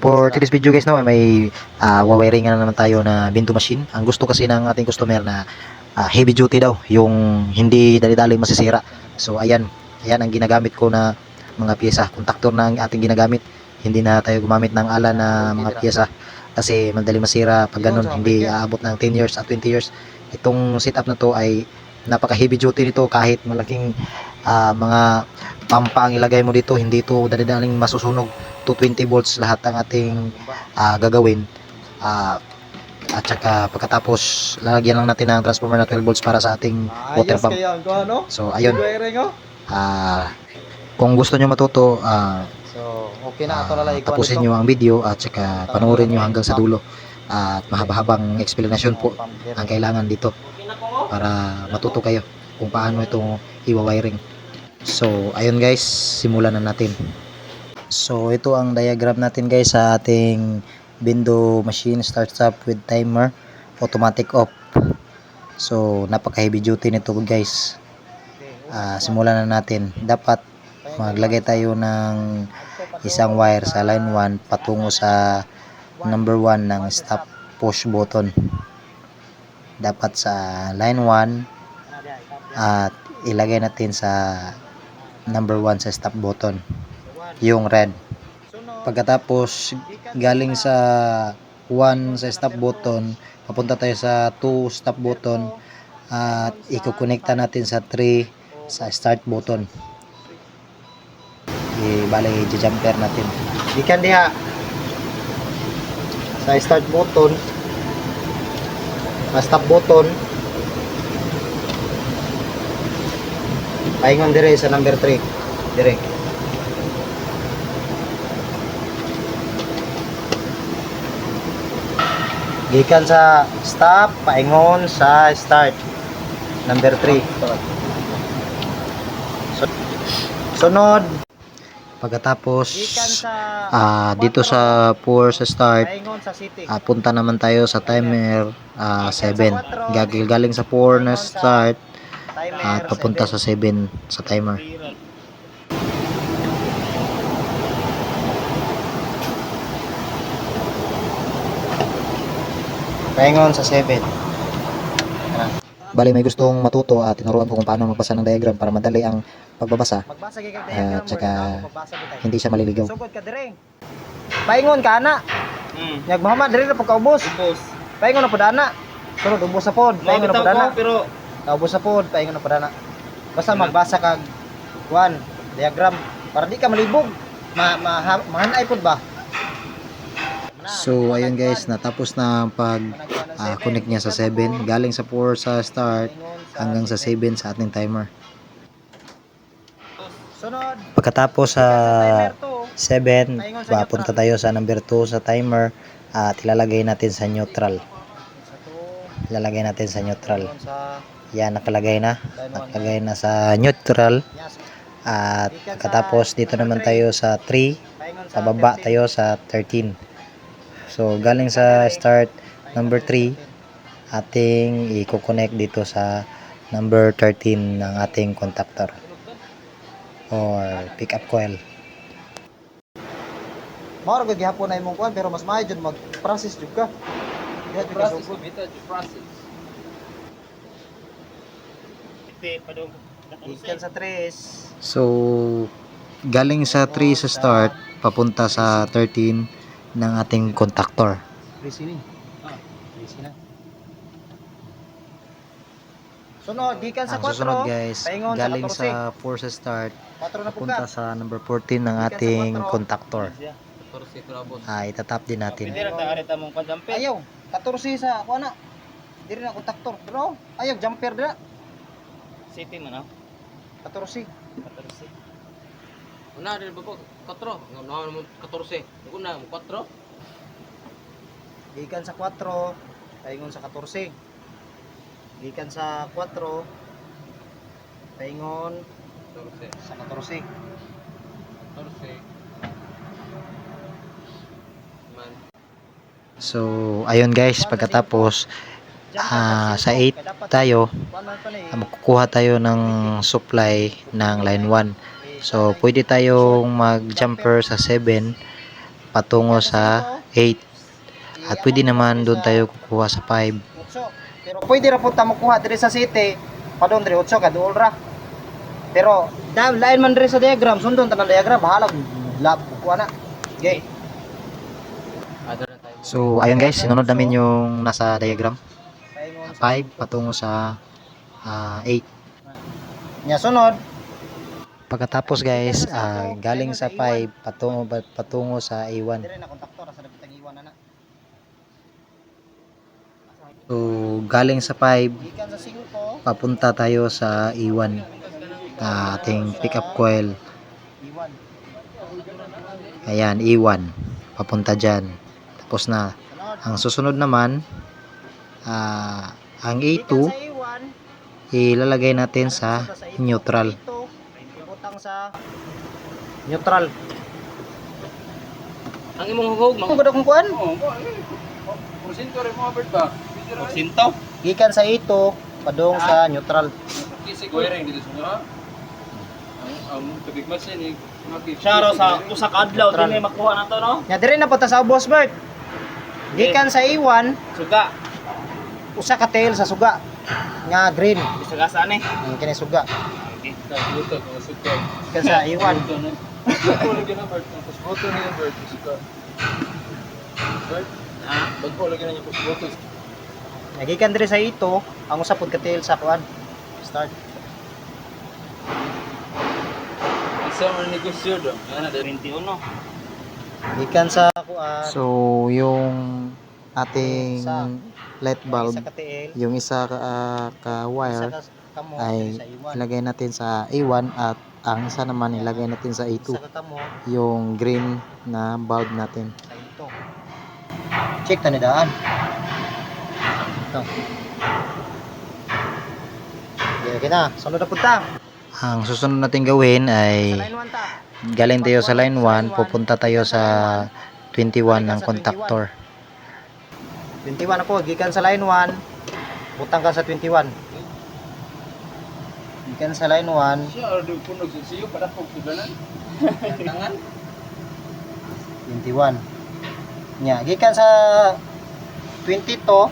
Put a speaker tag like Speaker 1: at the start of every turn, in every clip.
Speaker 1: For today's video guys, no, may uh, wawiring na naman tayo na binto machine. Ang gusto kasi ng ating customer na ah, heavy duty daw, yung hindi dali-dali masisira. So ayan, ayan ang ginagamit ko na mga pyesa. Kontaktor na ang ating ginagamit. Hindi na tayo gumamit ng ala na mga pyesa kasi madali masira pag ganun, hindi aabot ng 10 years at 20 years. Itong setup na to ay napaka heavy duty nito kahit malaking ah, mga pampa ang ilagay mo dito, hindi to dali-daling masusunog. 220 volts lahat ang ating ah, gagawin. Ah, at saka pagkatapos lalagyan lang natin ng transformer na 12 volts para sa ating water pump. So ayun, ah, kung gusto nyo matuto,
Speaker 2: So, okay na ito ikuha
Speaker 1: tapusin nyo ang video at saka panoorin nyo hanggang sa dulo at mahaba-habang explanation po ang kailangan dito para matuto kayo kung paano itong iwa-wiring. So, ayun guys, simulan na natin. So, ito ang diagram natin guys sa ating window machine starts up with timer automatic off. So, napaka heavy duty nito guys. Ah, simulan na natin. Dapat maglagay tayo ng isang wire sa line 1 patungo sa number 1 ng stop push button dapat sa line 1 at ilagay natin sa number 1 sa stop button yung red. Pagkatapos galing sa 1 sa stop button papunta tayo sa 2 stop button at ikukonekta natin sa 3 sa start button. I-bali i-jumper natin. Ikan diha. Sa start button sa stop button paingon dire sa number 3 dire. Gikan sa stop paingon sa start. Number 3 sunod. Pagkatapos ah dito sa 4 sa start ah, punta naman tayo sa timer ah, 7 Gagil galing sa 4 na start at papunta sa 7 sa timer paingon sa 7 Bali may gustong matuto at tinuruan ko kung paano magbasa ng diagram para madali ang pagbabasa
Speaker 2: Magbasa kag
Speaker 1: Ah,
Speaker 2: diagram. tayo.
Speaker 1: hindi siya maliligaw
Speaker 2: Sugod ka dire. Paingon ka ana.
Speaker 3: Hmm.
Speaker 2: Nyag Muhammad dire na pagkaubos.
Speaker 3: Ubos.
Speaker 2: Paingon na podana. Sunod ubos sa pod. Paingon na podana.
Speaker 3: ko pero
Speaker 2: Kaubos sa pod, paingon na podana. Basta magbasa kag kuan, diagram para di ka malibog. Ma, ma mahanay pod ba?
Speaker 1: So ayun guys, natapos na ang pag ah, connect niya sa 7 galing sa 4 sa start hanggang sa 7 sa ating timer.
Speaker 2: Sunod.
Speaker 1: Pagkatapos sa
Speaker 2: timer to.
Speaker 1: 7, papunta tayo sa number 2 sa timer at ilalagay natin sa neutral. Ilalagay natin sa neutral. Yan, nakalagay na. Nakalagay na sa neutral. At pagkatapos dito naman tayo sa 3.
Speaker 2: Paingon
Speaker 1: Sa baba
Speaker 2: 13.
Speaker 1: tayo sa 13. So galing sa start number 3 ating i-connect dito sa number 13 ng ating contactor or pick up coil.
Speaker 2: Mao ra gihapon na imong kuan pero mas maayo jud mag-process jud ka. Diha jud ka sugod.
Speaker 3: process. Ite padung.
Speaker 2: Ikan sa tres.
Speaker 1: So galing sa 3 sa start papunta sa 13 ng ating contactor.
Speaker 2: Ah, na. Sunod, gikan sa
Speaker 1: Ang
Speaker 2: 4.
Speaker 1: susunod guys,
Speaker 2: paingon sa
Speaker 1: galing
Speaker 2: 14.
Speaker 1: sa 4 sa start
Speaker 2: 4 na
Speaker 1: papunta sa number 14 ng ating contactor. Ah, itatap din natin.
Speaker 3: Pwede ra ta arita mong kadampi.
Speaker 2: Ayaw, 14 sa ako na. Diri na kontaktor. Bro, ayaw jumper dira.
Speaker 3: City man ah.
Speaker 2: 14.
Speaker 3: Torsi. Una din ba ko 4. Nga mo 14. Una mo 4.
Speaker 2: Gikan sa 4, paingon sa 14. Gikan sa 4, paingon
Speaker 3: Torsi.
Speaker 2: sa 14.
Speaker 3: Torsi. Man.
Speaker 1: So, ayun guys, pagkatapos ah, sa 8 tayo, ah, makukuha tayo ng supply ng line 1. So, pwede tayong mag-jumper sa 7 patungo sa 8 at pwede naman doon tayo kukuha sa 5
Speaker 2: Utso. Pero pwede ra po ta makuha diri sa city. Padong diri utso ka duol ra. Pero da lain man diri sa diagram, sundon tanan diagram, bahala lab kuha na. Okay.
Speaker 1: So ayun guys sinunod namin yung nasa diagram 5 patungo sa ah, 8
Speaker 2: Nya sunod,
Speaker 1: pagkatapos guys ah, galing sa 5 patungo patungo sa A1
Speaker 2: diri na kontakto ra sa dabitang iwan na na.
Speaker 1: so galing sa 5
Speaker 2: Gikan sa 5,
Speaker 1: papunta tayo sa E1 na ating pick up coil ayan E1 papunta dyan. Tapos na. Ang susunod naman ah, ang
Speaker 2: Gikan
Speaker 1: A2
Speaker 2: sa iwan,
Speaker 1: ilalagay natin sa
Speaker 2: papunta A2,
Speaker 1: neutral
Speaker 2: A2, ibutang sa neutral.
Speaker 3: Ang imong hugog
Speaker 2: Kung gud akong kuan,
Speaker 3: Porsinto rin mo Albert ba?
Speaker 2: Porsinto? gikan sa A2 padung sa neutral.
Speaker 3: Kisi ko rin dito sa Ang ang tubig masin ni
Speaker 4: Siya sa usa ka adlaw din may makuha na to no.
Speaker 2: Nya diri na punta sa Boss Bert. Gikan sa A1,
Speaker 4: Suga.
Speaker 2: Usa ka tail sa suga nga green
Speaker 4: Bisagasa ni.
Speaker 2: ang kini suga
Speaker 3: Luto ko suka.
Speaker 2: gikan sa A1
Speaker 3: Bago lagi na Bert. Tapos boto niya Bert suka. Bert,
Speaker 4: Ah,
Speaker 3: bago lagi na niya po boto.
Speaker 2: nagikan diri sa ito ang usa pod ka tail sa kuan start
Speaker 3: Isa man negosyo do. Ana
Speaker 4: 21 no.
Speaker 2: gikan sa kuan
Speaker 1: so yung ating light bulb
Speaker 2: isa ka tail
Speaker 1: yung isa ka, ah, ka
Speaker 2: isa
Speaker 1: wire
Speaker 2: ka kamo
Speaker 1: ay
Speaker 2: sa A1
Speaker 1: ilagay natin sa A1 at ang isa naman ilagay natin sa A2
Speaker 2: isa ka kamo.
Speaker 1: Yung green na bulb natin.
Speaker 2: Sa ito check tani daan. Ito. Okay, na. Sunod na punta.
Speaker 1: ang susunod natin gawin ay
Speaker 2: line 1 ta.
Speaker 1: galing tayo sa line 1 pupunta tayo sa 21 ng contactor
Speaker 2: 21 ako, gikan sa line 1, butang ka sa 21. Gikan sa line 1,
Speaker 3: Siya ordo punog sa siyo para ko suganan. Tangan.
Speaker 2: 21. Nya, gikan sa 22,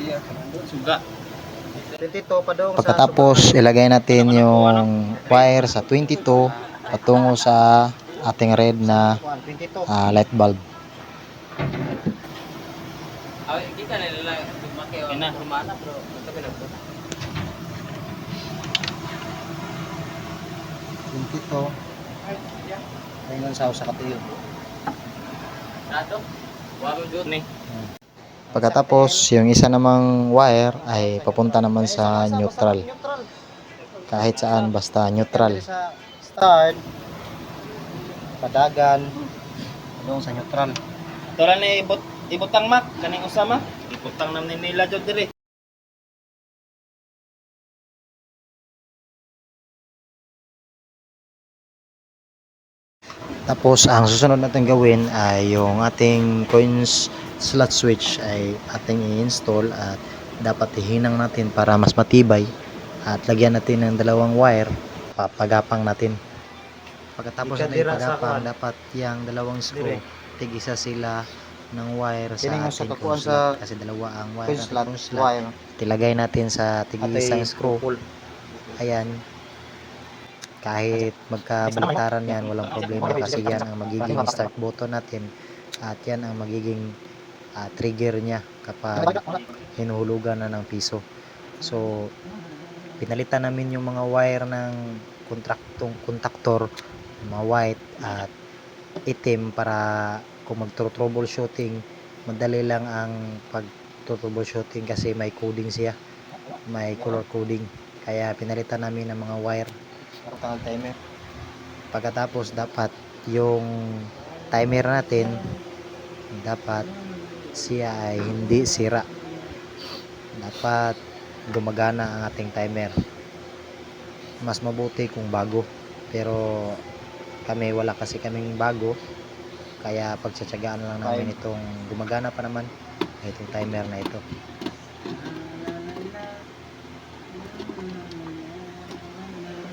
Speaker 3: Dia
Speaker 4: Suga.
Speaker 2: 22 padung
Speaker 1: pagkatapos ilagay natin yung wire sa 22 patungo sa ating red na
Speaker 2: sa 22.
Speaker 1: ah, light bulb
Speaker 3: Ay, kita na nila lumaki o
Speaker 4: Ina.
Speaker 3: rumana pero magkabi na po.
Speaker 2: 22. Ayun sa usa ka tuyo.
Speaker 3: Nato. Wa mo jud
Speaker 4: Ni.
Speaker 1: pagkatapos yung isa namang wire ay papunta naman sa neutral
Speaker 2: Neutral.
Speaker 1: kahit saan basta neutral
Speaker 2: Sa start, padagan, padung sa neutral.
Speaker 4: Tora ni ibot ibutang mak kaning usama. Ibutang nam ni nila jud diri.
Speaker 1: Tapos ang susunod natin gawin ay yung ating coins slot switch ay ating i-install at dapat ihinang natin para mas matibay at lagyan natin ng dalawang wire papagapang natin. Pagkatapos
Speaker 2: Ika
Speaker 1: natin
Speaker 2: dira sa
Speaker 1: pagapang
Speaker 2: kuwan.
Speaker 1: dapat yung dalawang screw
Speaker 2: Dire.
Speaker 1: tig-isa sila ng wire sa
Speaker 2: Kini nga sa
Speaker 1: ating
Speaker 2: sa
Speaker 1: slot kasi dalawa ang wire
Speaker 2: Coin
Speaker 1: natin
Speaker 2: slot, wire.
Speaker 1: Tilagay natin sa tig-isang
Speaker 2: Atay
Speaker 1: screw. Ayan. Kahit magkabantaran yan, walang problema kasi yan ang magiging start button natin at yan ang magiging ah, trigger niya kapag hinuhulugan na ng piso. So, pinalitan namin yung mga wire ng kontraktong kontaktor, mga white at itim para kung mag-troubleshooting, madali lang ang pag-troubleshooting kasi may coding siya, may color coding. Kaya pinalitan namin ng mga wire.
Speaker 2: Kang timer.
Speaker 1: pagkatapos dapat yung timer natin dapat siya ay hindi sira. Dapat gumagana ang ating timer. Mas mabuti kung bago. Pero kami wala kasi kaming bago kaya pagtsatsagaan lang namin itong gumagana pa naman itong timer na ito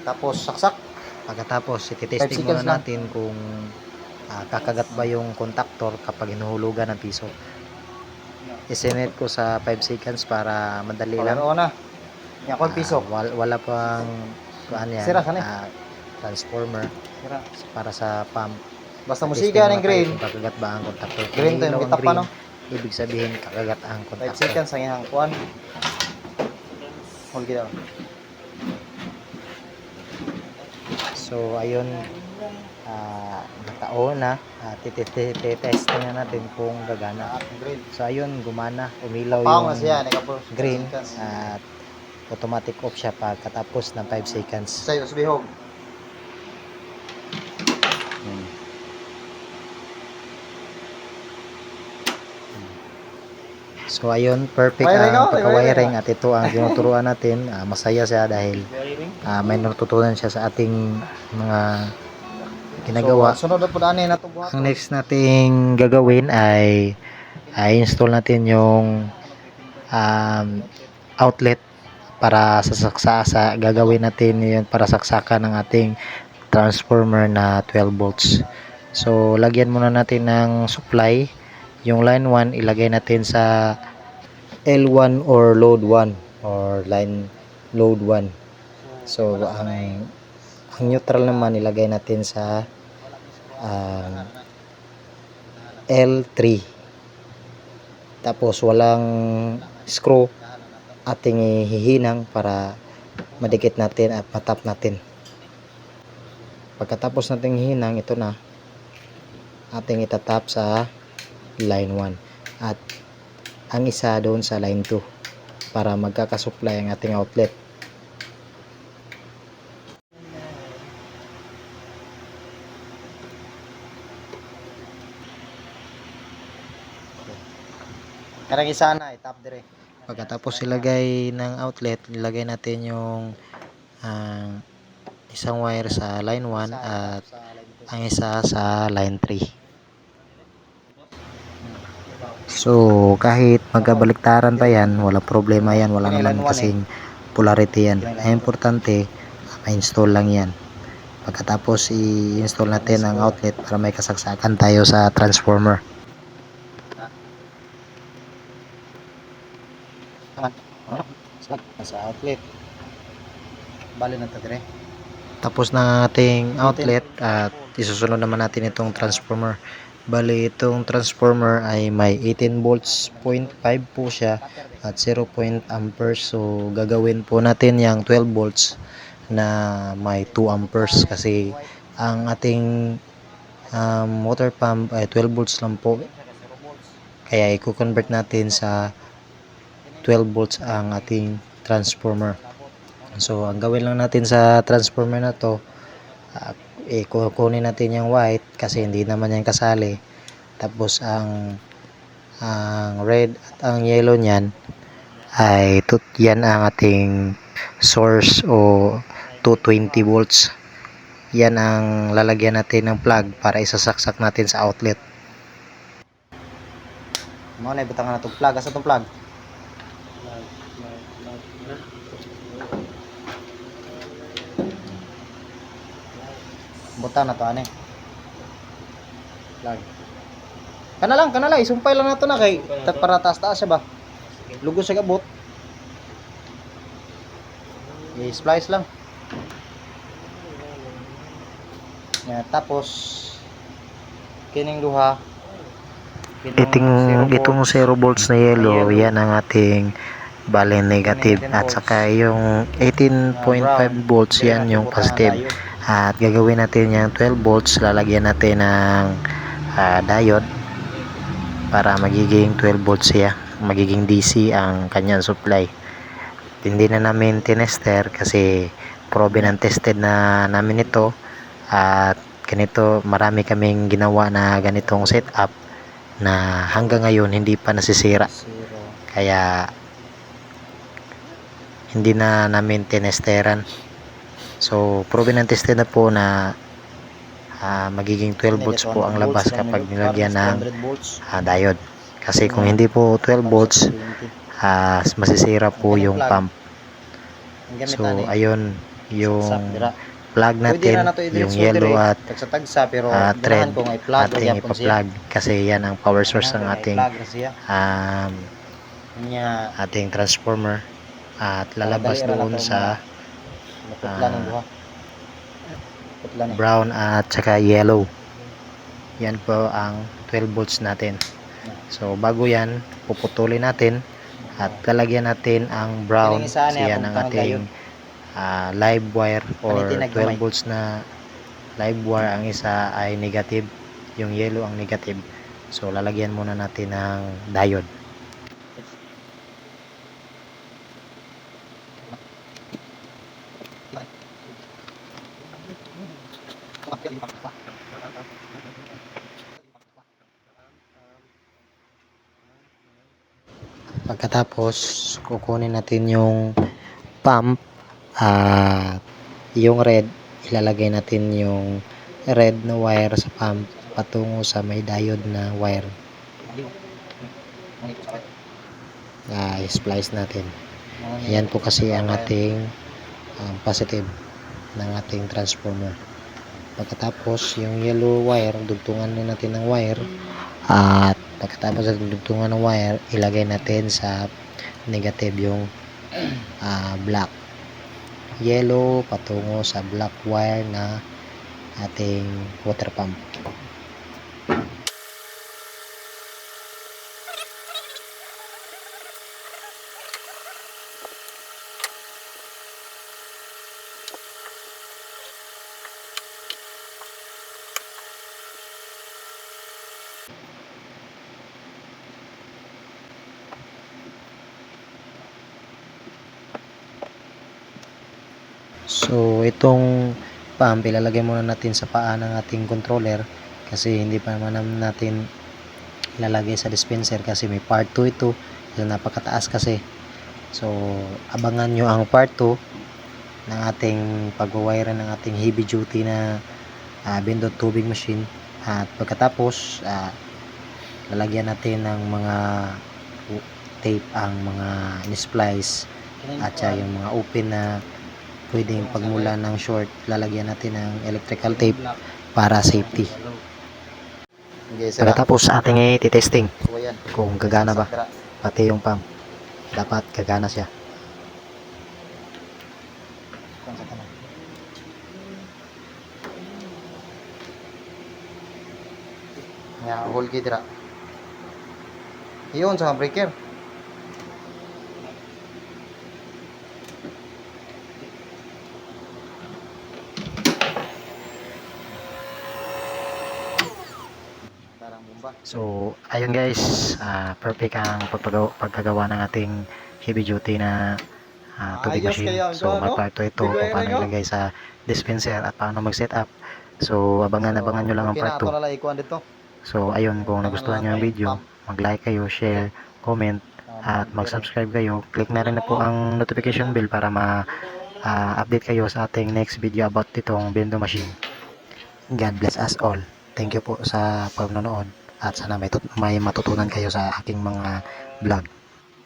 Speaker 2: Tapos saksak.
Speaker 1: pagkatapos ititesting muna
Speaker 2: lang.
Speaker 1: natin kung ah, kakagat ba yung contactor kapag hinuhulugan ng piso. Isinet ko sa 5 seconds para madali lang.
Speaker 2: Palaro na. Nya kon piso.
Speaker 1: Ah, wal- wala pang kuan yan.
Speaker 2: Sira
Speaker 1: ah, transformer
Speaker 2: Sira.
Speaker 1: para sa pump.
Speaker 2: Basta mo
Speaker 1: Testing
Speaker 2: siga
Speaker 1: muna
Speaker 2: ng green.
Speaker 1: Kakagat ba ang? Kung
Speaker 2: Green to yung
Speaker 1: ilaw ang
Speaker 2: kita pa no.
Speaker 1: Ibig sabihin kakagat ang
Speaker 2: 5
Speaker 1: contactor.
Speaker 2: seconds ang iyang kuan. Hold kita.
Speaker 1: So ayun ah nakaon na uh, titest na natin kung gagana.
Speaker 2: Green.
Speaker 1: So ayun gumana, umilaw yung green at automatic off siya pagkatapos ng 5 seconds.
Speaker 2: Sa'yo, subihog.
Speaker 1: So ayun, perfect
Speaker 2: Wiring,
Speaker 1: ang
Speaker 2: oh,
Speaker 1: pagka-wiring at ito ang tinuturuan natin. Ah, masaya siya dahil ah, may natutunan siya sa ating mga ginagawa.
Speaker 2: So, sunod na po ani na to buhat.
Speaker 1: Ang next nating gagawin ay ay install natin yung um, outlet para sa saksa sa gagawin natin yun para saksakan ng ating transformer na 12 volts. So lagyan muna natin ng supply. Yung line 1 ilagay natin sa L1 or load 1 or line load 1. So ang ang neutral naman ilagay natin sa um, L3 tapos walang screw ating ihihinang para madikit natin at matap natin. Pagkatapos nating hihinang ito na. Ating itatap sa line 1 at ang isa doon sa line 2 para magkakasupply ang ating outlet
Speaker 2: Karang isa na, itap dire.
Speaker 1: Pagkatapos ilagay ng outlet, ilagay natin yung ah, isang wire sa line 1 at ang isa sa line 3. So, kahit magkabaliktaran pa yan, wala problema yan. Wala naman kasing polarity yan. Ang importante, ma-install lang yan. Pagkatapos i-install natin ang outlet para may kasagsakan tayo sa transformer.
Speaker 2: Sa outlet. Bali na to dire.
Speaker 1: Tapos na ating outlet at isusunod naman natin itong transformer. Bali itong transformer ay may 18 volts 0.5 po siya at 0. amperes. So gagawin po natin yung 12 volts na may 2 amperes kasi ang ating um, water pump ay 12 volts lang po. Kaya i-convert natin sa 12 volts ang ating transformer. So, ang gawin lang natin sa transformer na to, uh, eh, kukunin natin yung white kasi hindi naman yan kasali. Tapos, ang ang red at ang yellow niyan ay yan ang ating source o 220 volts. Yan ang lalagyan natin ng plug para isasaksak natin sa outlet.
Speaker 2: Mo na ibutang na tong plug, asa tong plug? Butang na to ani. Plug. Kana lang, kana lang, isumpay lang nato na kay tag para taas-taas siya ba. Lugos sa gabot. I-splice lang. Yeah, tapos kining duha
Speaker 1: Iting,
Speaker 2: zero
Speaker 1: itong
Speaker 2: volts.
Speaker 1: 0 volts na yellow,
Speaker 2: Yellow.
Speaker 1: yan ang ating bali negative. At saka yung 18.5 volts, yan yung positive. At gagawin natin yung 12 volts, lalagyan natin ng ah, diode para magiging 12 volts siya. Magiging DC ang kanyang supply. Hindi na namin tinester kasi proven and tested na namin ito. At ganito, marami kaming ginawa na ganitong setup na hanggang ngayon hindi pa nasisira. Kaya hindi na namin tinesteran. So, proven and tested na po na ah, magiging 12 volts po ang labas kapag nilagyan ng
Speaker 2: 200 volts.
Speaker 1: ah, diode. Kasi kung hindi po 12 volts,
Speaker 2: 20.
Speaker 1: ah, masisira po yung pump. So,
Speaker 2: ani,
Speaker 1: ayun yung plug natin yung yellow
Speaker 2: dire.
Speaker 1: at
Speaker 2: nga i-plug
Speaker 1: ating ipa-plug kasi yan ang power source ng ating um, ating transformer at lalabas doon sa
Speaker 2: Naputla ng
Speaker 1: Ah,
Speaker 2: duha. Putla ni.
Speaker 1: brown at saka yellow. Yan po ang 12 volts natin. So bago yan, puputulin natin at lalagyan natin ang brown kasi
Speaker 2: niya,
Speaker 1: yan ang ating ah, live wire or
Speaker 2: Kanitin naggamay.
Speaker 1: 12 volts na live wire ang isa ay negative yung yellow ang negative so lalagyan muna natin ng diode pagkatapos kukunin natin yung pump at yung red ilalagay natin yung red na wire sa pump patungo sa may diode na wire. Na splice natin. Yan po kasi ang ating um, positive ng ating transformer. Pagkatapos yung yellow wire dugtungan na natin ng wire. At pagkatapos sa dugtungan ng wire ilagay natin sa negative yung ah, black. Yellow patungo sa black wire na ating water pump So, itong pump, ilalagay muna natin sa paa ng ating controller kasi hindi pa naman natin ilalagay sa dispenser kasi may part 2 ito. So, napakataas kasi. So, abangan nyo ang part 2 ng ating pag-wire ng ating heavy duty na ah, bindot tubig machine. At pagkatapos, ah, lalagyan natin ng mga tape ang mga splice at yung mga open na pwedeng pagmula ng short lalagyan natin ng electrical tape para safety. Pagkatapos ating i-testing.
Speaker 2: Ayan.
Speaker 1: kung gagana ba? Pati yung pump. Dapat gagana siya.
Speaker 2: Hold kay dira. Iyon sa breaker.
Speaker 1: So ayun guys ah, perfect ang pagpagawa, pagkagawa ng ating heavy duty na ah, tubig
Speaker 2: Ayos
Speaker 1: machine
Speaker 2: kaya
Speaker 1: so maparto ito kung paano ilagay sa dispenser at paano mag set up so abangan abangan nyo lang ang part
Speaker 2: na,
Speaker 1: 2
Speaker 2: ato na lang ikuan dito.
Speaker 1: So, ayun, kung nagustuhan nyo ang video, mag-like kayo, share, comment, at mag-subscribe kayo. Click na rin na po ang notification bell para ma-update kayo sa ating next video about itong Bendo Machine. God bless us all. Thank you po sa panonood at sana may, may matutunan kayo sa aking mga vlog.